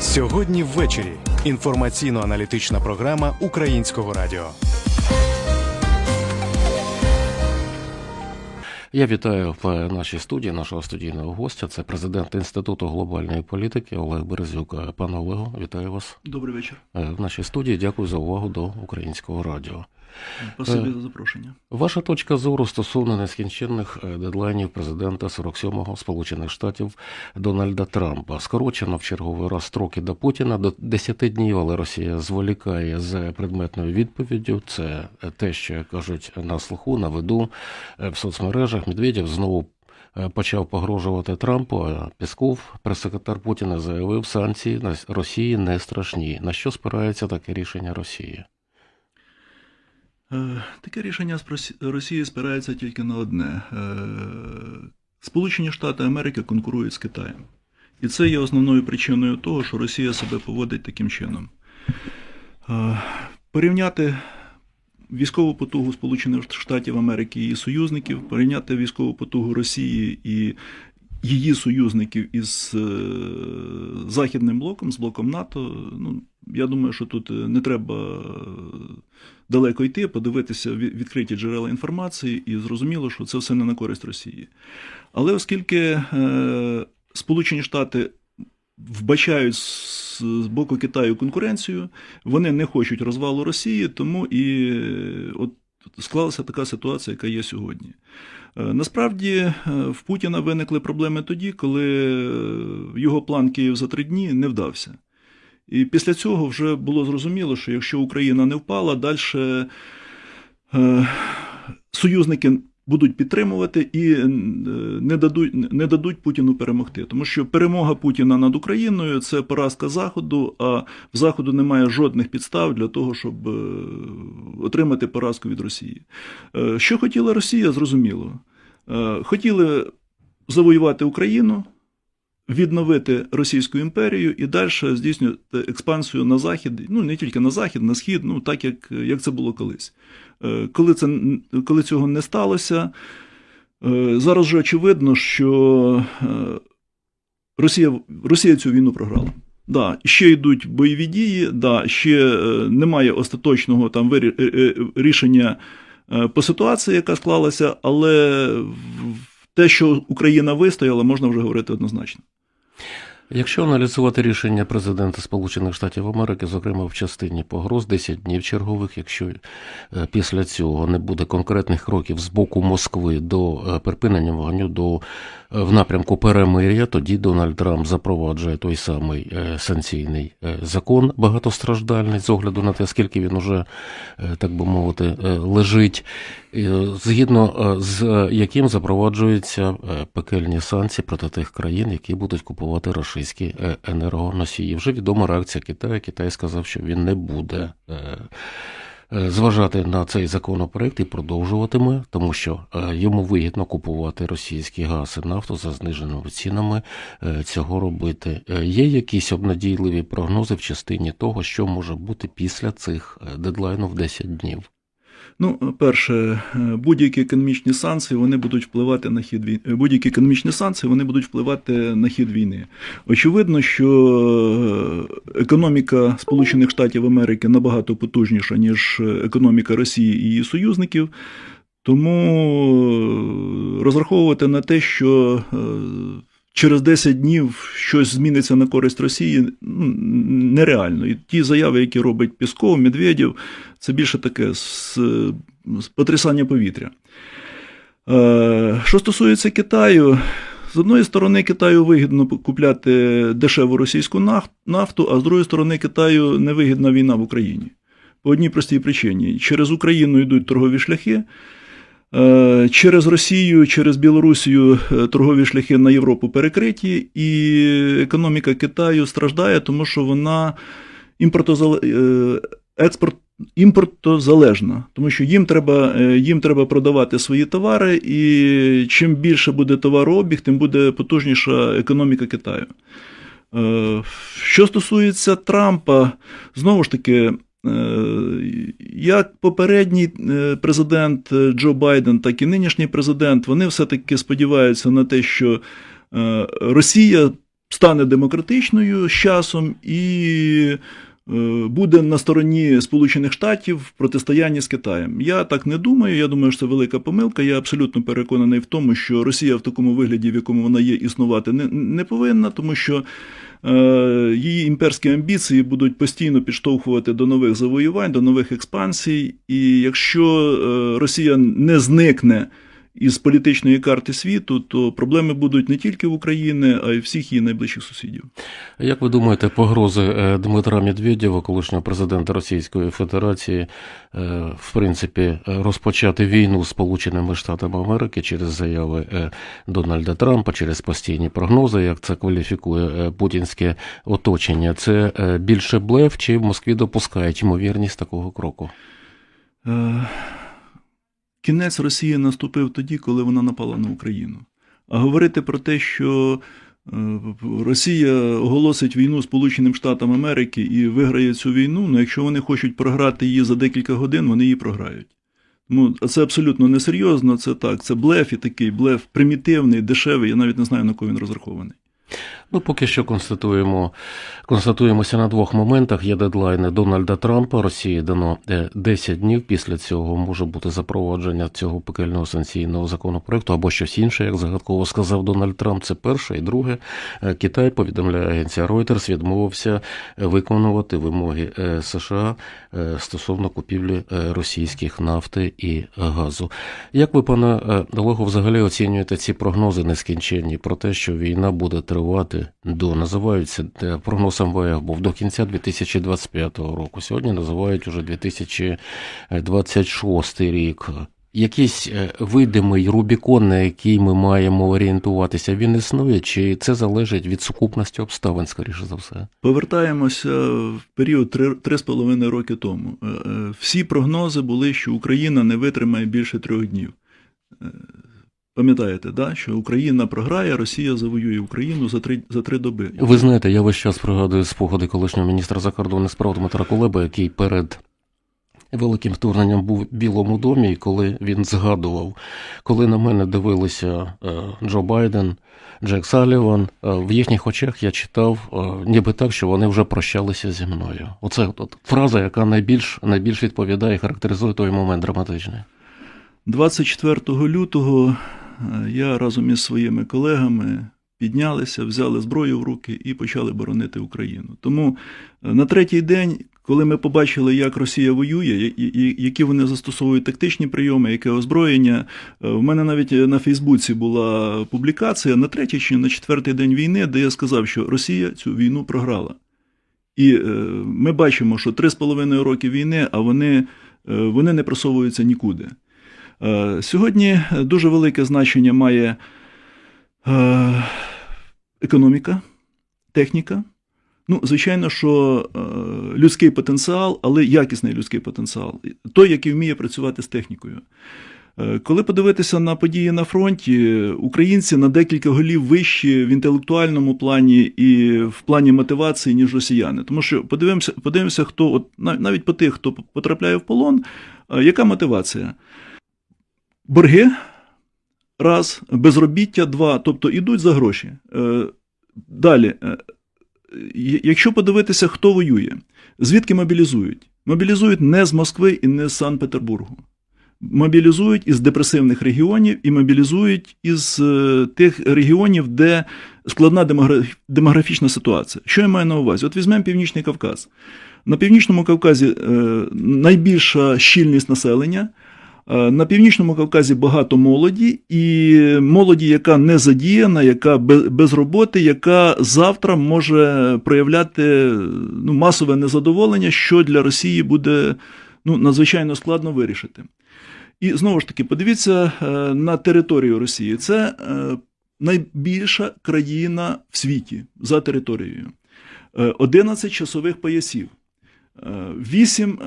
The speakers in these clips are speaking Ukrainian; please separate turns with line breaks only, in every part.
Сьогодні ввечері інформаційно-аналітична програма Українського радіо.
Я вітаю в нашій студії нашого студійного гостя. Це президент Інституту глобальної політики Олег Березюк. Пане Олегу, вітаю вас
Добрий вечір.
Е, в нашій студії. Дякую за увагу до українського радіо.
Спасибі за запрошення.
Ваша точка зору стосовно нескінченних е, дедлайнів президента 47-го Сполучених Штатів Дональда Трампа. Скорочено в черговий раз строки до Путіна до 10 днів, але Росія зволікає з предметною відповіддю. Це те, що кажуть на слуху, на виду е, в соцмережах. Медведєв знову. е, Почав погрожувати Трампу, а Пісков, прес-секретар Путіна, заявив, санкції на Росії не страшні. На що спирається таке рішення Росії?
Е, Таке рішення з Росії спирається тільки на одне: Е, Сполучені Штати Америки конкурують з Китаєм. І це є основною причиною того, що Росія себе поводить таким чином. Е, Порівняти військову потугу Сполучених Штатів Америки і союзників, порівняти військову потугу Росії і її союзників із е, Західним блоком, з блоком НАТО. Ну, я думаю, що тут е, не треба е, далеко йти, подивитися відкриті джерела інформації, і зрозуміло, що це все не на користь Росії. Але оскільки Сполучені Штати вбачають з боку Китаю конкуренцію, вони не хочуть розвалу Росії, тому і от склалася така ситуація, яка є сьогодні. Е, Насправді е, в Путіна виникли проблеми тоді, коли е, його план Київ за три дні не вдався. І після цього вже було зрозуміло, що якщо Україна не впала, далі союзники будуть підтримувати і е, не дадуть, не дадуть Путіну перемогти. Тому що перемога Путіна над Україною це поразка Заходу, а в Заходу немає жодних підстав для того, щоб е, отримати поразку від Росії. Е, Що хотіла Росія, зрозуміло. Хотіли завоювати Україну, відновити Російську імперію і далі здійснювати експансію на захід, ну не тільки на захід, на схід, ну так як, як це було колись. Е, Коли, це, коли цього не сталося, е, зараз вже очевидно, що е, Росія, Росія цю війну програла. Да, ще йдуть бойові дії, да, ще немає остаточного там рішення по ситуації, яка склалася, але те, що Україна вистояла, можна вже говорити однозначно.
Якщо аналізувати рішення президента Сполучених Штатів Америки, зокрема в частині погроз 10 днів чергових, якщо е, після цього не буде конкретних кроків з боку Москви до е, припинення вогню до в напрямку перемир'я, тоді Дональд Трамп запроваджує той самий е, санкційний е, закон багатостраждальний з огляду на те, скільки він уже, е, так би мовити, лежить, згідно з яким запроваджуються пекельні санкції проти тих країн, які будуть купувати російські енергоносії. Вже відома реакція Китаю. Китай сказав, що він не буде. Е, Зважати на цей законопроект і продовжуватиме, тому що е, йому вигідно купувати російський газ і нафту за зниженими цінами е, цього робити. Є якісь обнадійливі прогнози в частині того, що може бути після цих дедлайнів 10 днів.
Ну, перше, е, будь-які економічні санкції вони будуть впливати на хід війни. Будь-які економічні санкції вони будуть впливати на хід війни. Очевидно, що е, економіка Сполучених Штатів Америки набагато потужніша, ніж економіка Росії і її союзників. Тому е, розраховувати на те, що е, через 10 днів щось зміниться на користь Росії, ну, нереально. І ті заяви, які робить Пісков, Медведєв, це більше таке з, з потрясання повітря. Е, Що стосується Китаю, з одної сторони, Китаю вигідно купляти дешеву російську нафту, а з другої сторони, Китаю невигідна війна в Україні. По одній простій причині. Через Україну йдуть торгові шляхи. Е, Через Росію, через Білорусію е, торгові шляхи на Європу перекриті, і економіка Китаю страждає, тому що вона е, експорт імпортозалежна, тому що їм треба, їм треба продавати свої товари, і чим більше буде товарообіг, тим буде потужніша економіка Китаю. Що стосується Трампа, знову ж таки, як попередній е, президент е, Джо Байден, так і нинішній президент, вони все-таки сподіваються на те, що е, Росія стане демократичною з часом і е, буде на стороні Сполучених Штатів в протистоянні з Китаєм. Я так не думаю. Я думаю, що це велика помилка. Я абсолютно переконаний в тому, що Росія в такому вигляді, в якому вона є, існувати не, повинна, тому що е, її імперські амбіції будуть постійно підштовхувати до нових завоювань, до нових експансій. І якщо е, Росія не зникне із політичної карти світу, то проблеми будуть не тільки в Україні, а й всіх її найближчих сусідів.
Як ви думаєте, погрози е, Дмитра Медведєва, колишнього президента Російської Федерації, е, в принципі, розпочати війну з Сполученими Штатами Америки через заяви е, Дональда Трампа, через постійні прогнози, як це кваліфікує путінське оточення, це більше блеф, чи в Москві допускають ймовірність такого кроку?
Кінець Росії наступив тоді, коли вона напала на Україну. А говорити про те, що е, Росія оголосить війну Сполученим Штатам Америки і виграє цю війну, ну якщо вони хочуть програти її за декілька годин, вони її програють. А це абсолютно несерйозно, це так, це блеф і такий блеф примітивний, дешевий, я навіть не знаю, на кого він розрахований.
Ну, поки що констатуємо, констатуємося на двох моментах. Є дедлайни Дональда Трампа. Росії дано е, 10 днів. Після цього може бути запровадження цього пекельного санкційного законопроекту або щось інше, як загадково сказав Дональд Трамп. Це перше. І друге, е, Китай, повідомляє агенція Reuters, відмовився е, виконувати вимоги е, США е, стосовно купівлі е, російських нафти і газу. Як ви, пане е, Олегу, взагалі оцінюєте ці прогнози нескінченні про те, що війна буде тривати до називаються е, прогноз МВФ був до кінця 2025 року. Сьогодні називають уже 2026 рік. Якийсь е, видимий Рубікон, на який ми маємо орієнтуватися, він існує, чи це залежить від сукупності обставин, скоріше за все?
Повертаємося в період три- три з половиною роки тому. Е, Всі прогнози були, що Україна не витримає більше трьох днів. Пам'ятаєте, да? що Україна програє, Росія завоює Україну за три, за три доби.
Ви знаєте, я весь час пригадую спогади колишнього міністра закордонних справ Дмитра Кулеба, який перед великим вторгненням був в Білому домі, і коли він згадував, коли на мене дивилися е, Джо Байден, Джек Саліван, е, в їхніх очах я читав е, ніби так, що вони вже прощалися зі мною. Оце от фраза, яка найбільш, найбільш відповідає і характеризує той момент драматичний.
24 лютого я разом із своїми колегами піднялися, взяли зброю в руки і почали боронити Україну. Тому е, на третій день, коли ми побачили, як Росія воює, які вони застосовують тактичні прийоми, яке озброєння, е, в мене навіть на Фейсбуці була публікація на третій чи на четвертий день війни, де я сказав, що Росія цю війну програла. І е, ми бачимо, що три з половиною роки війни, а вони, е, вони не просовуються нікуди. Е, Сьогодні дуже велике значення має е, економіка, техніка. Ну, звичайно, що е, людський потенціал, але якісний людський потенціал, той, який вміє працювати з технікою. Коли подивитися на події на фронті, українці на декілька голів вищі в інтелектуальному плані і в плані мотивації, ніж росіяни. Тому що подивимося, подивимося хто от навіть по тих, хто потрапляє в полон, яка мотивація? Борги, раз, безробіття, два, тобто ідуть за гроші. Е, Далі, е, якщо подивитися, хто воює, звідки мобілізують? Мобілізують не з Москви і не з Санкт-Петербургу. Мобілізують із депресивних регіонів і мобілізують із е, тих регіонів, де складна демографічна ситуація. Що я маю на увазі? От візьмемо Північний Кавказ. На Північному Кавказі найбільша щільність населення. Е, На Північному Кавказі багато молоді, і молоді, яка не задіяна, яка без, роботи, яка завтра може проявляти ну, масове незадоволення, що для Росії буде ну, надзвичайно складно вирішити. І знову ж таки, подивіться е, на територію Росії. Це е, найбільша країна в світі за територією. Е, 11 часових поясів. 8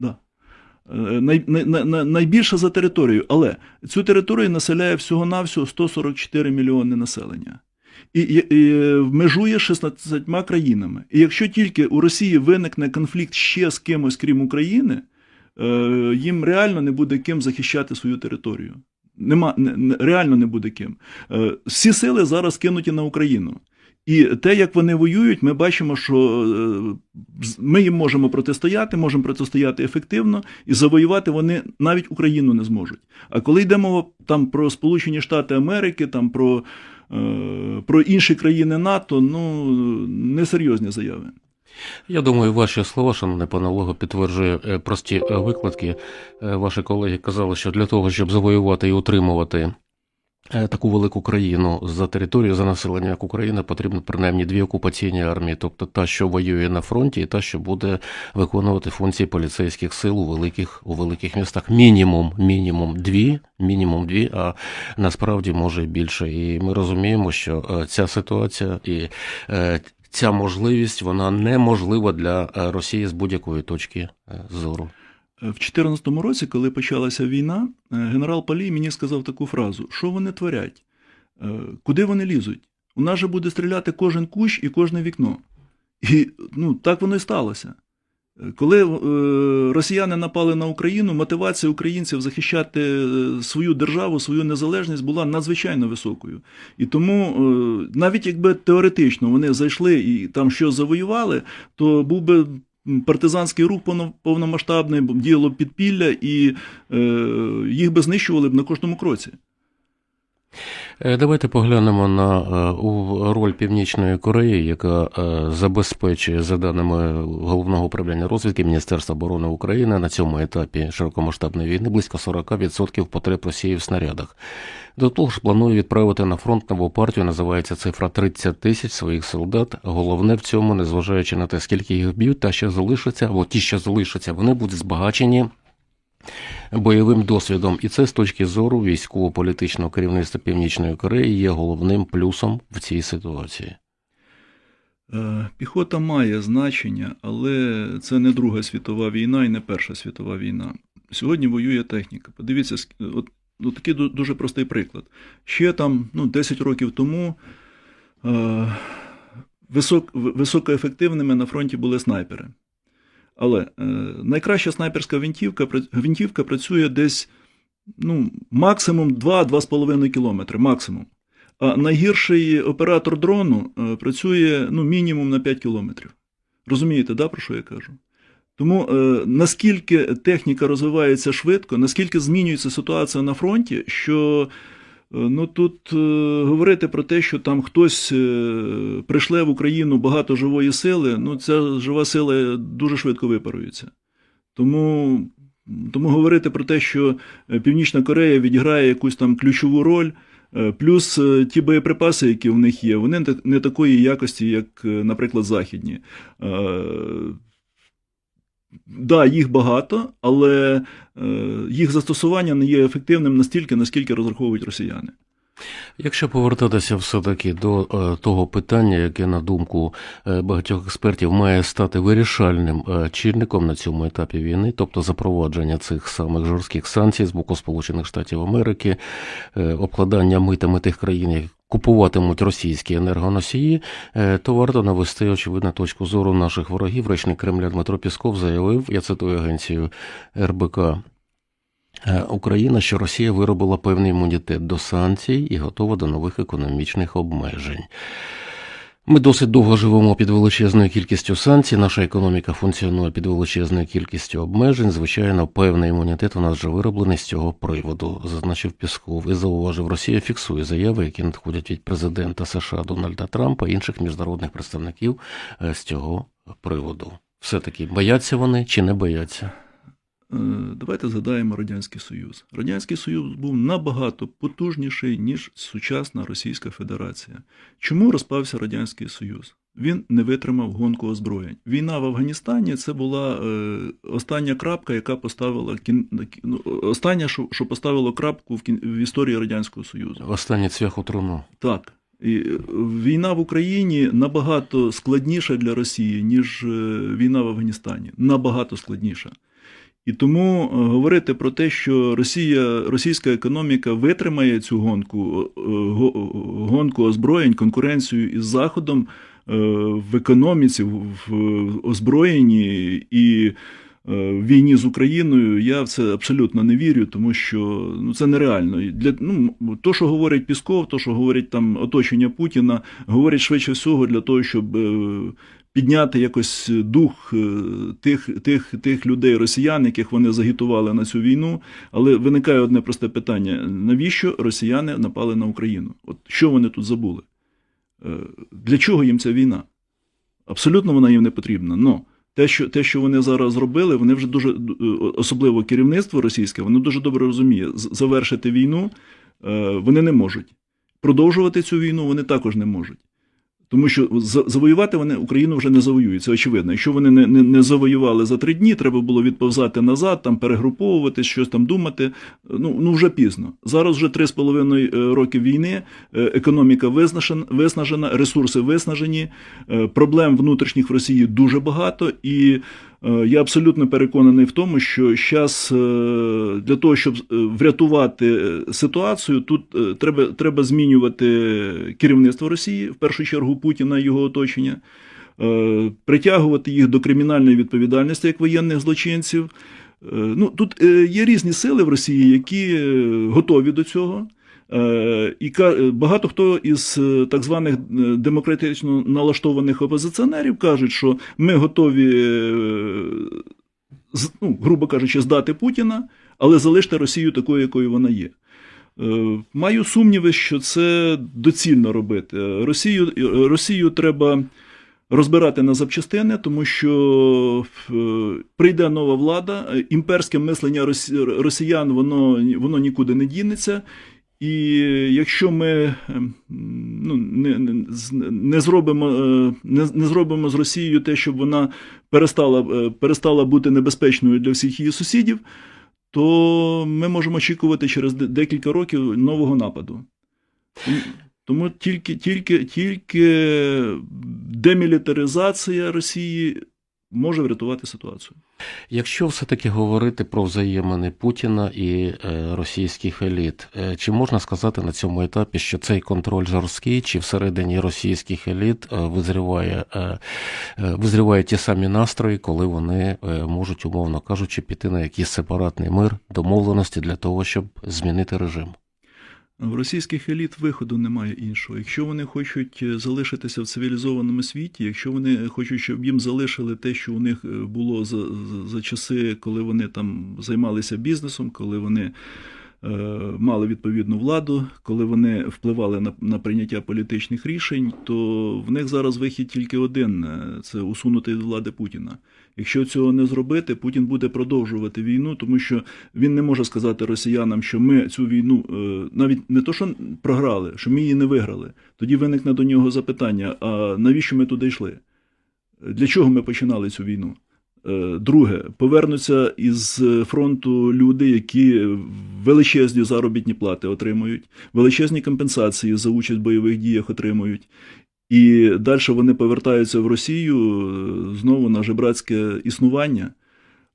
да. Е, Най, най, най, найбільша за територією, але цю територію населяє всього-навсього 144 мільйони населення. І, і, і межує 16 країнами. І якщо тільки у Росії виникне конфлікт ще з кимось, крім України, е, їм реально не буде ким захищати свою територію. нема, не, не- реально не буде ким. Е, Всі сили зараз кинуті на Україну. І те, як вони воюють, ми бачимо, що е, ми їм можемо протистояти, можемо протистояти ефективно, і завоювати вони навіть Україну не зможуть. А коли йде мова там про Сполучені Штати Америки, там про, е, про інші країни НАТО, ну несерйозні заяви.
Я думаю, ваші слова, шановне пане Олего, підтверджує е, прості викладки. Ваші колеги казали, що для того, щоб завоювати і утримувати таку велику країну за територію, за населення, як Україна, потрібно принаймні дві окупаційні армії, тобто та, що воює на фронті, і та, що буде виконувати функції поліцейських сил у великих, у великих містах. Мінімум, мінімум дві, мінімум дві, а насправді може і більше. І ми розуміємо, що е, ця ситуація і е, ця можливість вона неможлива для е, Росії з будь-якої точки е, зору.
В 2014 році, коли почалася війна, е, генерал Палій мені сказав таку фразу: що вони творять? Е, Куди вони лізуть? У нас же буде стріляти кожен кущ і кожне вікно. І ну, так воно і сталося. Е, Коли е, росіяни напали на Україну, мотивація українців захищати свою державу, свою незалежність була надзвичайно високою. І тому, е, навіть якби теоретично вони зайшли і там щось завоювали, то був би партизанський рух повномасштабний, діяло підпілля, і е, їх би знищували б на кожному кроці.
Е, Давайте поглянемо на е, роль Північної Кореї, яка е, забезпечує, за даними головного управління розвідки Міністерства оборони України, на цьому етапі широкомасштабної війни близько 40% потреб Росії в снарядах. До того ж, планує відправити на фронт нову партію, називається цифра 30 тисяч своїх солдат. Головне в цьому, незважаючи на те, скільки їх б'ють, та що залишаться, або ті, що залишаться, вони будуть збагачені бойовим досвідом, і це з точки зору військово-політичного керівництва Північної Кореї є головним плюсом в цій ситуації.
Е, Піхота має значення, але це не Друга світова війна і не Перша світова війна. Сьогодні воює техніка. Подивіться, от, от такий дуже простий приклад. Ще там ну, 10 років тому е, висок, високоефективними на фронті були снайпери. Але е, найкраща снайперська гвинтівка, гвинтівка працює десь ну, максимум 2-2,5 кілометри. Максимум. А найгірший оператор дрону е, працює ну, мінімум на 5 кілометрів. Розумієте, да, про що я кажу? Тому е, наскільки техніка розвивається швидко, наскільки змінюється ситуація на фронті, що ну, тут е, говорити про те, що там хтось е, прийшле в Україну багато живої сили, ну, ця жива сила дуже швидко випарується. Тому, тому говорити про те, що е, Північна Корея відіграє якусь там ключову роль. Е, Плюс е, ті боєприпаси, які в них є, вони не такої якості, як, е, наприклад, західні. Е, Да, їх багато, але е, їх застосування не є ефективним настільки, наскільки розраховують росіяни.
Якщо повертатися все-таки до е, того питання, яке, на думку е, багатьох експертів, має стати вирішальним чинником на цьому етапі війни, тобто запровадження цих самих жорстких санкцій з боку Сполучених Штатів Америки, обкладання митами тих країн, купуватимуть російські енергоносії, е, то варто навести очевидно точку зору наших ворогів. Речник Кремля Дмитро Пісков заявив, я цитую агенцію РБК. Е, Україна, що Росія виробила певний імунітет до санкцій і готова до нових економічних обмежень. Ми досить довго живемо під величезною кількістю санкцій. Наша економіка функціонує під величезною кількістю обмежень. Звичайно, певний імунітет у нас вже вироблений з цього приводу, зазначив Пісков і зауважив, Росія фіксує заяви, які надходять від президента США Дональда Трампа і інших міжнародних представників е, з цього приводу. Все таки бояться вони чи не бояться?
Е, Давайте згадаємо Радянський Союз. Радянський Союз був набагато потужніший, ніж сучасна Російська Федерація. Чому розпався Радянський Союз? Він не витримав гонку озброєнь. Війна в Афганістані це була е, остання крапка, яка поставила кін... ну, остання, що, поставило крапку в, кін... в історії Радянського Союзу.
Останній цвях у труну.
Так. І е, війна в Україні набагато складніша для Росії, ніж війна в Афганістані. Набагато складніша. І тому е, говорити про те, що Росія, російська економіка витримає цю гонку, е, гонку озброєнь, конкуренцію із Заходом е, в економіці, в озброєнні і в війні з Україною, я в це абсолютно не вірю, тому що ну, це нереально. Для, ну, то, що говорить Пісков, то, що говорить там оточення Путіна, говорить швидше всього для того, щоб підняти якось дух е, тих, тих, тих людей, росіян, яких вони загітували на цю війну. Але виникає одне просте питання: навіщо росіяни напали на Україну? От що вони тут забули? Е, Для чого їм ця війна? Абсолютно вона їм не потрібна. Но те, що, те, що вони зараз зробили, вони вже дуже, е, особливо керівництво російське, воно дуже добре розуміє, завершити війну вони не можуть. Продовжувати цю війну вони також не можуть. Тому що за- завоювати вони Україну вже не завоюють, це очевидно. Якщо вони не, не, не завоювали за три дні, треба було відповзати назад, там перегруповуватись, щось там думати. Ну, ну вже пізно. Зараз вже три з половиною е, роки війни, е, економіка виснажена, виснажена, ресурси виснажені, е, проблем внутрішніх в Росії дуже багато, і я абсолютно переконаний в тому, що зараз для того, щоб е, врятувати е, ситуацію, тут е, треба, треба змінювати керівництво Росії, в першу чергу Путіна і його оточення, е, притягувати їх до кримінальної відповідальності як воєнних злочинців. Е, Ну, тут е, є різні сили в Росії, які е, готові до цього. Е, І е, багато хто із е, так званих демократично налаштованих опозиціонерів кажуть, що ми готові, ну, грубо кажучи, здати Путіна, але залиште Росію такою, якою вона є. Маю сумніви, що це доцільно робити. Росію, Росію треба розбирати на запчастини, тому що прийде нова влада, імперське мислення росіян воно, воно нікуди не дінеться. І якщо ми ем, ну, не, не, зробимо, е, не, не зробимо з Росією те, щоб вона перестала, е, перестала бути небезпечною для всіх її сусідів, то ми можемо очікувати через декілька років нового нападу. Тому тільки, тільки, тільки демілітаризація Росії може врятувати ситуацію.
Якщо все-таки говорити про взаємини Путіна і е, російських еліт, е, чи можна сказати на цьому етапі, що цей контроль жорсткий, чи всередині російських еліт е, визріває, визрівають ті самі настрої, коли вони можуть, умовно кажучи, піти на якийсь сепаратний мир, домовленості для того, щоб змінити режим?
В російських еліт виходу немає іншого. Якщо вони хочуть е, залишитися в цивілізованому світі, якщо вони хочуть, щоб їм залишили те, що у них е, було за, за, за часи, коли вони там займалися бізнесом, коли вони мали відповідну владу, коли вони впливали на, на прийняття політичних рішень, то в них зараз вихід тільки один е, це усунути від влади Путіна. Якщо цього не зробити, Путін буде продовжувати війну, тому що він не може сказати росіянам, що ми цю війну е, навіть не то, що програли, що ми її не виграли. Тоді виникне до нього запитання: а навіщо ми туди йшли? Для чого ми починали цю війну? Е, Друге, повернуться із фронту люди, які величезні заробітні плати отримують, величезні компенсації за участь в бойових діях отримують. І далі вони повертаються в Росію е, знову на жебрацьке існування.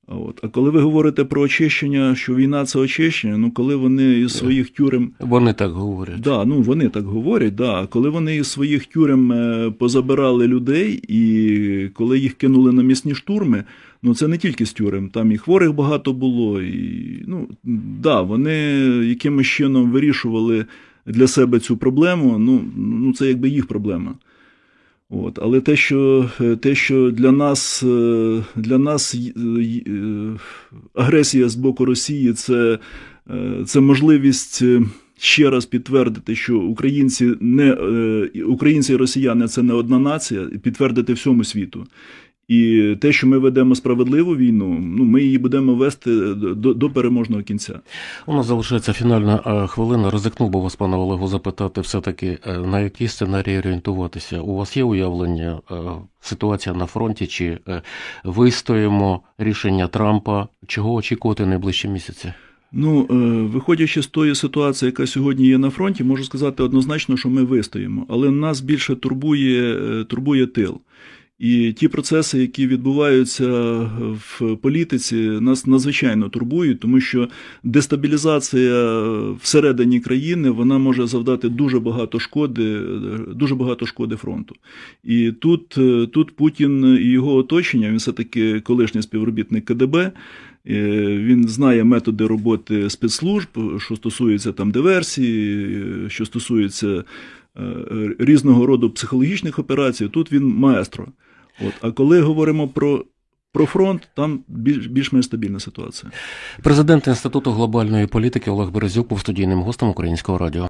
А От. А коли ви говорите про очищення, що війна це очищення, ну коли вони із своїх тюрем
Вони так говорять.
Да, ну вони так говорять, да. Коли вони із своїх тюрем е, позабирали людей, і коли їх кинули на місні штурми, ну це не тільки з тюрем, там і хворих багато було. І, ну, да, вони якимось чином вирішували для себе цю проблему, ну, ну це якби їх проблема. От, але те, що, е, те, що для нас, е, для нас е, агресія з боку Росії це, це можливість ще раз підтвердити, що українці не українці і росіяни це не одна нація, підтвердити всьому світу. І те, що ми ведемо справедливу війну, ну ми її будемо вести до, до переможного кінця.
У нас залишається фінальна е, хвилина. Ризикнув би вас, пане Олегу, запитати все-таки, е, на який сценарій орієнтуватися. У вас є уявлення е, ситуація на фронті, чи е, вистоїмо рішення Трампа? Чого очікувати найближчі місяці?
Ну, е, виходячи з тої ситуації, яка сьогодні є на фронті, можу сказати однозначно, що ми вистоїмо. Але нас більше турбує, е, турбує тил. І ті процеси, які відбуваються в політиці, нас надзвичайно турбують, тому що дестабілізація всередині країни вона може завдати дуже багато шкоди, дуже багато шкоди фронту. І тут, е, тут Путін і його оточення, він все-таки колишній співробітник КДБ. е, Він знає методи роботи спецслужб, що стосується там диверсії, е, що стосується е, різного роду психологічних операцій. Тут він маестро. От. А коли говоримо про, про фронт, там більш, більш-менш стабільна ситуація.
Президент Інституту глобальної політики Олег Березюк був студійним гостем українського радіо.